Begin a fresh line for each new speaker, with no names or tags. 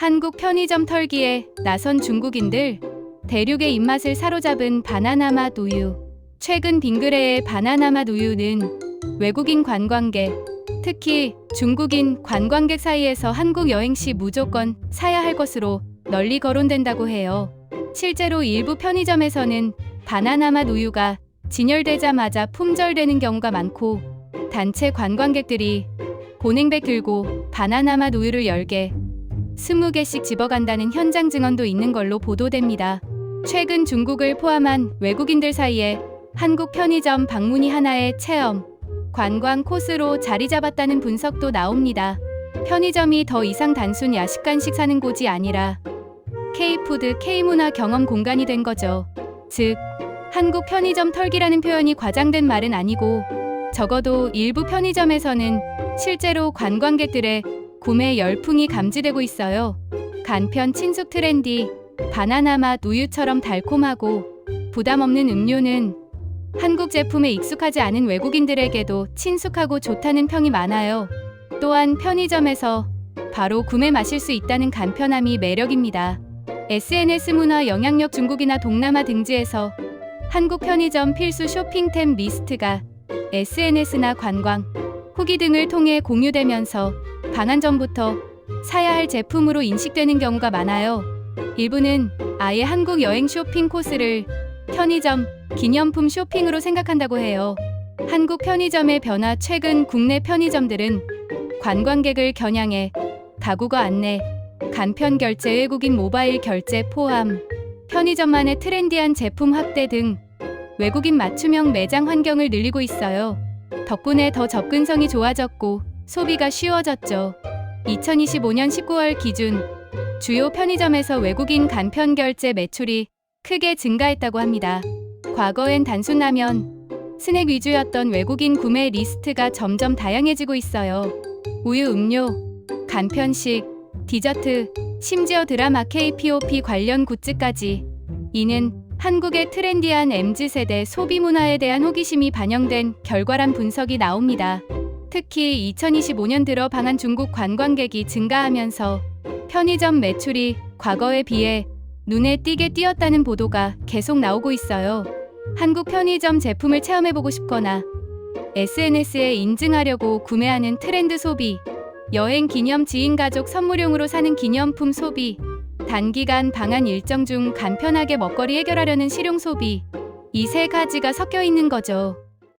한국 편의점 털기에 나선 중국인들 대륙의 입맛을 사로잡은 바나나 맛 우유. 최근 빙그레의 바나나 맛 우유는 외국인 관광객, 특히 중국인 관광객 사이에서 한국 여행 시 무조건 사야 할 것으로 널리 거론된다고 해요. 실제로 일부 편의점에서는 바나나 맛 우유가 진열되자마자 품절되는 경우가 많고 단체 관광객들이 보냉백 들고 바나나 맛 우유를 10개, 20개씩 집어간다는 현장 증언도 있는 걸로 보도됩니다. 최근 중국을 포함한 외국인들 사이에 한국 편의점 방문이 하나의 체험, 관광 코스로 자리 잡았다는 분석도 나옵니다. 편의점이 더 이상 단순 야식 간식 사는 곳이 아니라 K푸드, K문화 경험 공간이 된 거죠. 즉, 한국 편의점 털기라는 표현이 과장된 말은 아니고 적어도 일부 편의점에서는 실제로 관광객들의 구매 열풍이 감지되고 있어요. 간편 친숙 트렌디, 바나나 맛 우유처럼 달콤하고 부담 없는 음료는 한국 제품에 익숙하지 않은 외국인들에게도 친숙하고 좋다는 평이 많아요. 또한 편의점에서 바로 구매 마실 수 있다는 간편함이 매력입니다. SNS 문화 영향력 중국이나 동남아 등지에서 한국 편의점 필수 쇼핑템 리스트가 SNS나 관광, 후기 등을 통해 공유되면서 방한 전부터 사야 할 제품으로 인식되는 경우가 많아요. 일부는 아예 한국 여행 쇼핑 코스를 편의점, 기념품 쇼핑으로 생각한다고 해요. 한국 편의점의 변화 최근 국내 편의점들은 관광객을 겨냥해 다국어 안내, 간편 결제 외국인 모바일 결제 포함, 편의점만의 트렌디한 제품 확대 등 외국인 맞춤형 매장 환경을 늘리고 있어요. 덕분에 더 접근성이 좋아졌고 소비가 쉬워졌죠. 2025년 19월 기준 주요 편의점에서 외국인 간편 결제 매출이 크게 증가했다고 합니다. 과거엔 단순 라면, 스낵 위주였던 외국인 구매 리스트가 점점 다양해지고 있어요. 우유 음료, 간편식, 디저트, 심지어 드라마 K-POP 관련 굿즈까지. 이는 한국의 트렌디한 MZ세대 소비 문화에 대한 호기심이 반영된 결과란 분석이 나옵니다. 특히 2025년 들어 방한 중국 관광객이 증가하면서 편의점 매출이 과거에 비해 눈에 띄게 뛰었다는 보도가 계속 나오고 있어요. 한국 편의점 제품을 체험해보고 싶거나 SNS에 인증하려고 구매하는 트렌드 소비, 여행 기념 지인 가족 선물용으로 사는 기념품 소비, 단기간 방한 일정 중 간편하게 먹거리 해결하려는 실용 소비, 이 세 가지가 섞여 있는 거죠.